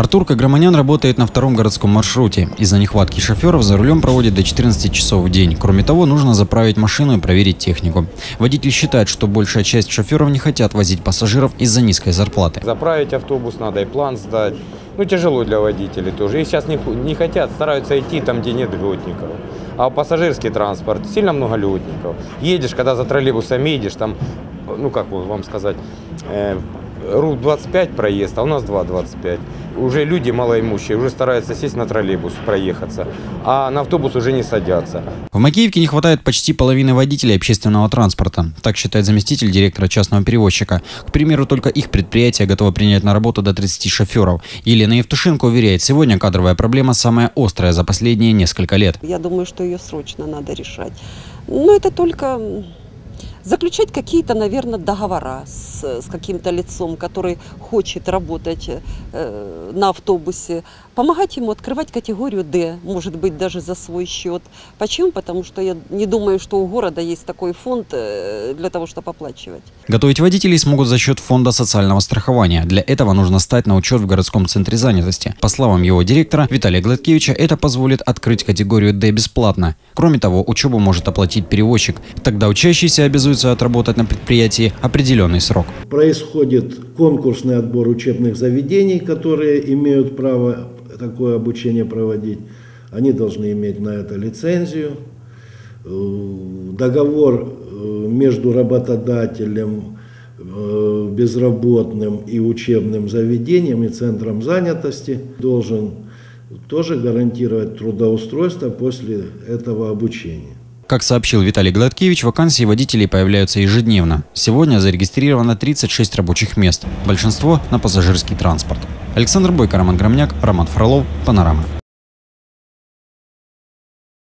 Артур Каграманян работает на втором городском маршруте. Из-за нехватки шоферов за рулем проводит до 14 часов в день. Кроме того, нужно заправить машину и проверить технику. Водитель считает, что большая часть шоферов не хотят возить пассажиров из-за низкой зарплаты. Заправить автобус надо и план сдать. Ну, тяжело для водителей тоже. И сейчас не, не хотят, стараются идти там, где нет летников. А пассажирский транспорт, сильно много летников. Едешь, когда за троллейбусом едешь, там, ну, как вам сказать, э, РУ 25 проезд, а у нас 2,25. Уже люди малоимущие, уже стараются сесть на троллейбус, проехаться, а на автобус уже не садятся. В Макеевке не хватает почти половины водителей общественного транспорта. Так считает заместитель директора частного перевозчика. К примеру, только их предприятие готово принять на работу до 30 шоферов. Елена Евтушенко уверяет, сегодня кадровая проблема самая острая за последние несколько лет. Я думаю, что ее срочно надо решать. Но это только заключать какие-то, наверное, договора с, с каким-то лицом, который хочет работать э, на автобусе, помогать ему открывать категорию D, может быть, даже за свой счет. Почему? Потому что я не думаю, что у города есть такой фонд э, для того, чтобы оплачивать. Готовить водителей смогут за счет фонда социального страхования. Для этого нужно стать на учет в городском центре занятости. По словам его директора Виталия Гладкевича, это позволит открыть категорию D бесплатно. Кроме того, учебу может оплатить перевозчик. Тогда учащийся обязуется отработать на предприятии определенный срок. Происходит конкурсный отбор учебных заведений, которые имеют право такое обучение проводить. Они должны иметь на это лицензию. Э, Договор э, между работодателем, э, безработным и учебным заведением и центром занятости должен тоже гарантировать трудоустройство после этого обучения. Как сообщил Виталий Гладкевич, вакансии водителей появляются ежедневно. Сегодня зарегистрировано 36 рабочих мест. Большинство на пассажирский транспорт. Александр Бойко, Роман Громняк, Роман Фролов, Панорама.